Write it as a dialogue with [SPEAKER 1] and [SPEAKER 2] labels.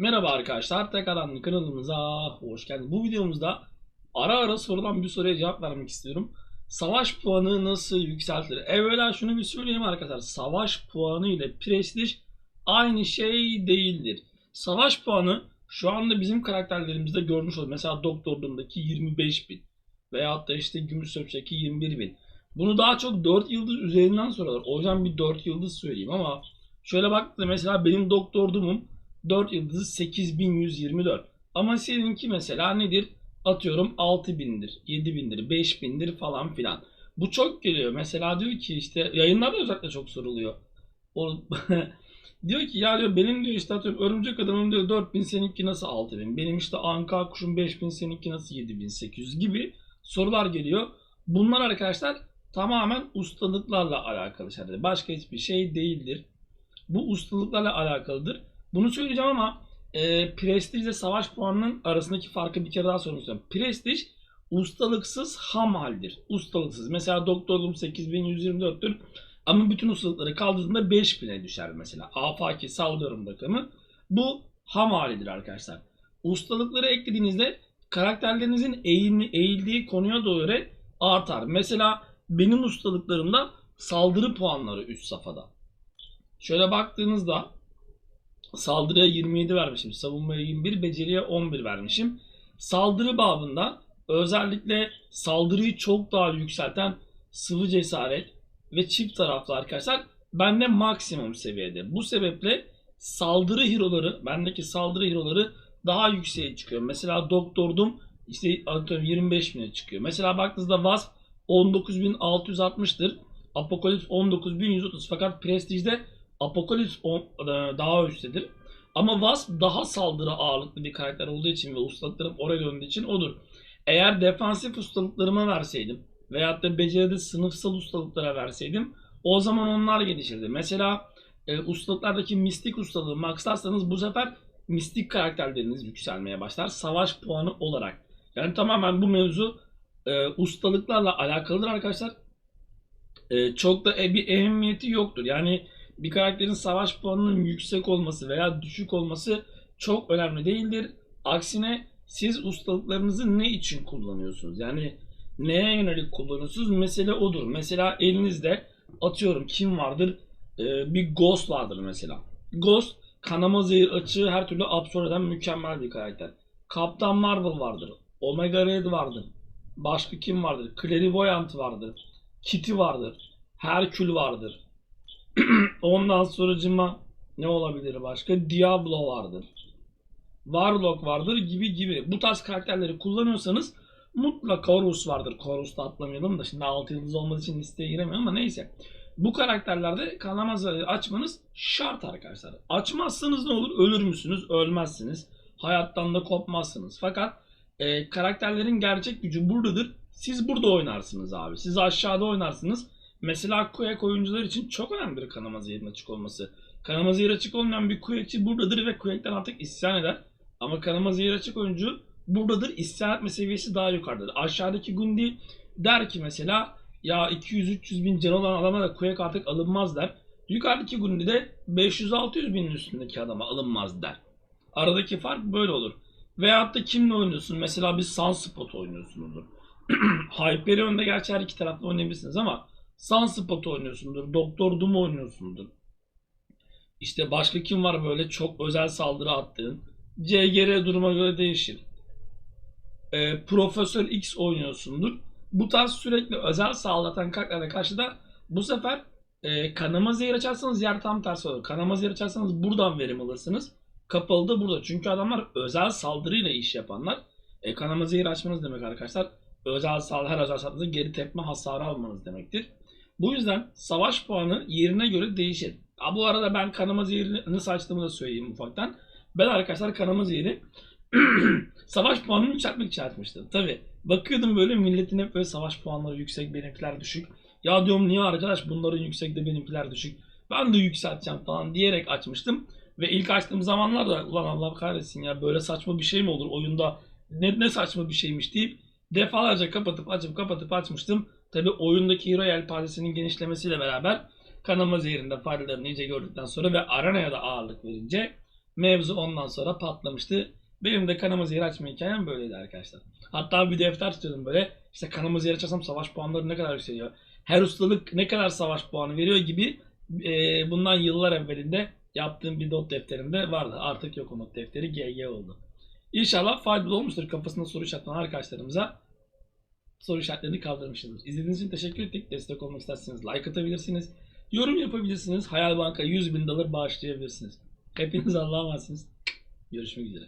[SPEAKER 1] Merhaba arkadaşlar, tekrardan kanalımıza hoş geldiniz. Bu videomuzda ara ara sorulan bir soruya cevap vermek istiyorum. Savaş puanı nasıl yükseltilir? Evvela şunu bir söyleyeyim arkadaşlar. Savaş puanı ile prestij aynı şey değildir. Savaş puanı şu anda bizim karakterlerimizde görmüş oluyoruz. Mesela Doktor Doom'daki 25 bin veyahut da işte Gümüş Söpçek'i 21 bin. Bunu daha çok 4 yıldız üzerinden soruyorlar. O yüzden bir 4 yıldız söyleyeyim ama şöyle baktığımda mesela benim Doktor Doom'um 4 yıldızı 8124. Ama seninki mesela nedir? Atıyorum 6000'dir, 7000'dir, 5000'dir falan filan. Bu çok geliyor. Mesela diyor ki işte yayınlarda özellikle çok soruluyor. O, diyor ki ya diyor benim diyor işte atıyorum örümcek adamım diyor 4000 seninki nasıl 6000? Benim işte anka kuşum 5000 seninki nasıl 7800 gibi sorular geliyor. Bunlar arkadaşlar tamamen ustalıklarla alakalı şeyler. Başka hiçbir şey değildir. Bu ustalıklarla alakalıdır. Bunu söyleyeceğim ama e, prestij ile savaş puanının arasındaki farkı bir kere daha sormak istiyorum. Prestij ustalıksız ham haldir. Ustalıksız. Mesela doktorluğum 8124'tür. Ama bütün ustalıkları kaldırdığında 5000'e düşer mesela. Afaki sallıyorum rakamı. Bu ham halidir arkadaşlar. Ustalıkları eklediğinizde karakterlerinizin eğilmi, eğildiği konuya göre artar. Mesela benim ustalıklarımda saldırı puanları üst safhada. Şöyle baktığınızda Saldırıya 27 vermişim. Savunmaya 21, beceriye 11 vermişim. Saldırı babında özellikle saldırıyı çok daha yükselten sıvı cesaret ve çift taraflı arkadaşlar bende maksimum seviyede. Bu sebeple saldırı hero'ları, bendeki saldırı hero'ları daha yükseğe çıkıyor. Mesela Doktordum işte atıyorum 25 bine çıkıyor. Mesela baktığınızda Wasp 19.660'tır. Apokalips 19.130 fakat Prestige'de Apokalips e, daha üsttedir. Ama Wasp daha saldırı ağırlıklı bir karakter olduğu için ve ustalıklarım oraya döndüğü için odur. Eğer defansif ustalıklarıma verseydim veyahut da beceride sınıfsal ustalıklara verseydim o zaman onlar gelişirdi. Mesela e, ustalıklardaki mistik ustalığı maxlarsanız bu sefer mistik karakterleriniz yükselmeye başlar. Savaş puanı olarak. Yani tamamen bu mevzu e, ustalıklarla alakalıdır arkadaşlar. E, çok da e, bir ehemmiyeti yoktur. Yani bir karakterin savaş puanının yüksek olması veya düşük olması çok önemli değildir. Aksine siz ustalıklarınızı ne için kullanıyorsunuz? Yani neye yönelik kullanıyorsunuz? Mesele odur. Mesela elinizde atıyorum kim vardır? Ee, bir Ghost vardır mesela. Ghost kanama zehir açığı her türlü absorbe eden mükemmel bir karakter. Kaptan Marvel vardır. Omega Red vardır. Başka kim vardır? Clairvoyant vardır. Kitty vardır. Herkül vardır. Ondan sonracıma ne olabilir başka? Diablo vardır. Warlock vardır gibi gibi. Bu tarz karakterleri kullanıyorsanız mutlaka Horus vardır. Horus'ta atlamayalım da şimdi 6 yıldız olmadığı için listeye giremiyorum ama neyse. Bu karakterlerde kanama açmanız şart arkadaşlar. Açmazsanız ne olur? Ölür müsünüz? Ölmezsiniz. Hayattan da kopmazsınız. Fakat e, karakterlerin gerçek gücü buradadır. Siz burada oynarsınız abi. Siz aşağıda oynarsınız. Mesela Quake oyuncular için çok önemlidir kanama zehirinin açık olması. Kanama zehir açık olmayan bir Quake'ci buradadır ve Quake'den artık isyan eder. Ama kanama zehir açık oyuncu buradadır. İsyan etme seviyesi daha yukarıdadır. Aşağıdaki Gundi der ki mesela ya 200-300 bin can olan adama da Quake artık alınmaz der. Yukarıdaki Gundi de 500-600 binin üstündeki adama alınmaz der. Aradaki fark böyle olur. Veyahut da kimle oynuyorsun? Mesela bir Sunspot oynuyorsunuzdur. Hyperion'da gerçi her iki tarafta oynayabilirsiniz ama Sunspot oynuyorsundur. Doktor Doom oynuyorsundur. İşte başka kim var böyle çok özel saldırı attığın? CGR duruma göre değişir. Ee, Profesör X oynuyorsundur. Bu tarz sürekli özel saldıratan karakterlere karşı da bu sefer e, kanama zehir açarsanız yer tam tersi olur. Kanama zehir açarsanız buradan verim alırsınız. Kapalı da burada. Çünkü adamlar özel saldırıyla iş yapanlar. E, kanama zehir açmanız demek arkadaşlar. Özel saldırı, her özel saldırıda geri tepme hasarı almanız demektir. Bu yüzden savaş puanı yerine göre değişir. Ha, bu arada ben kanama zehirini nasıl açtığımı da söyleyeyim ufaktan. Ben arkadaşlar kanama zehri savaş puanını yükseltmek için açmıştım. Tabi bakıyordum böyle milletin hep böyle savaş puanları yüksek benimkiler düşük. Ya diyorum niye arkadaş bunların yüksek de benimkiler düşük. Ben de yükselteceğim falan diyerek açmıştım. Ve ilk açtığım zamanlarda ulan Allah kahretsin ya böyle saçma bir şey mi olur oyunda ne, ne saçma bir şeymiş deyip defalarca kapatıp açıp kapatıp açmıştım. Tabi oyundaki hero yelpazesinin genişlemesiyle beraber kanama zehrinde faydalarını iyice gördükten sonra ve arenaya da ağırlık verince Mevzu ondan sonra patlamıştı. Benim de kanama yer açma hikayem böyleydi arkadaşlar. Hatta bir defter tutuyordum böyle. İşte kanama yer açarsam savaş puanları ne kadar yükseliyor. Her ustalık ne kadar savaş puanı veriyor gibi e, bundan yıllar evvelinde yaptığım bir not defterimde vardı. Artık yok o not defteri GG oldu. İnşallah faydalı olmuştur kafasında soru işaretleyen arkadaşlarımıza. Soru işaretlerini kaldırmışızdır. İzlediğiniz için teşekkür ettik. Destek olmak isterseniz like atabilirsiniz. Yorum yapabilirsiniz. Hayal Banka 100 bin dolar bağışlayabilirsiniz. Hepiniz Allah'a emanetsiniz. Görüşmek üzere.